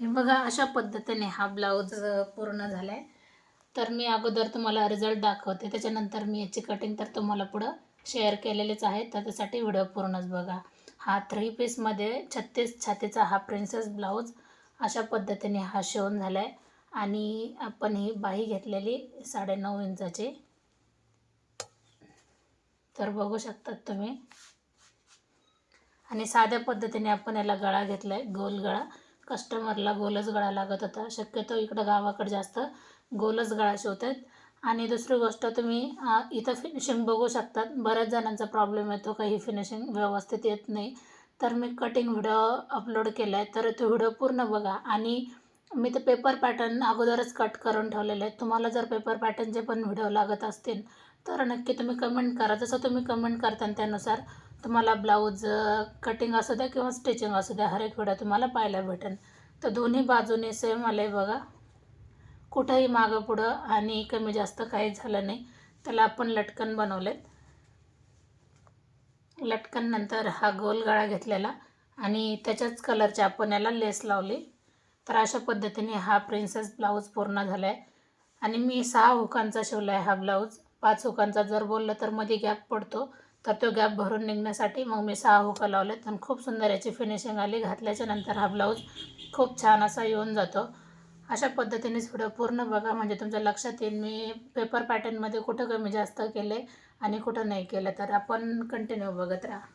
हे बघा अशा पद्धतीने हा ब्लाऊज पूर्ण झाला आहे तर मी अगोदर तुम्हाला रिझल्ट दाखवते. त्याच्यानंतर मी याची कटिंग तर तुम्हाला पुढं शेअर केलेलेच आहे. तर त्यासाठी व्हिडिओ पूर्णच बघा. हा थ्री पीसमध्ये छत्तीस छातीचा हा प्रिन्सेस ब्लाऊज अशा पद्धतीने हा शिवून झाला आहे आणि आपण ही बाही घेतलेली साडेनऊ इंचाची. तर बघू शकतात तुम्ही. आणि साध्या पद्धतीने आपण याला गळा घेतला आहे गोल गळा. कस्टमरला गोलच गळा लागत होता. शक्यतो इकडं गावाकडे जास्त गोलच गळा शिवतात आणि दुसरी गोष्ट तुम्ही इथं फिनिशिंग बघू शकतात. बऱ्याच जणांचा प्रॉब्लेम येतो. काही फिनिशिंग व्यवस्थित येत नाही. तर मी कटिंग व्हिडिओ अपलोड केला आहे तर तो व्हिडिओ पूर्ण बघा. आणि मी ते पेपर पॅटर्न अगोदरच कट करून ठेवलेले आहेत. तुम्हाला जर पेपर पॅटर्नचे पण व्हिडिओ लागत असतील तर नक्की तुम्ही कमेंट करा. जसं तुम्ही कमेंट करता त्यानुसार तुम्हाला ब्लाऊज कटिंग असू द्या किंवा स्टिचिंग असू द्या हर एक व्हिडिओ तुम्हाला पाहायला भेटेल. तर दोन्ही बाजूने सेम आलं आहे बघा. कुठंही मागं पुढं आणि कमी जास्त काही झालं नाही. त्याला आपण लटकन बनवलेत. लटकन नंतर हा गोल गळा घेतलेला आणि त्याच्याच कलरच्या आपण याला लेस लावली. तर अशा पद्धतीने हा प्रिन्सेस ब्लाऊज पूर्ण झाला आहे आणि मी सहा हुकांचा शिवला आहे हा ब्लाऊज. पाच हुकांचा जर बोललं तर मध्ये गॅप पडतो. तर तो गॅप भरून निघण्यासाठी मग मी सहा हुका लावलेत आणि खूप सुंदर याची फिनिशिंग आली. घातल्याच्या नंतर हा ब्लाऊज खूप छान असा येऊन जातो. अशा पद्धतीनेच व्हिडिओ पूर्ण बघा. म्हणजे तुमच्या लक्षात येईल मी पेपर पॅटर्नमध्ये कुठं कमी जास्त केले आणि कुठं नाही केलं. तर आपण कंटिन्यू बघत राहा.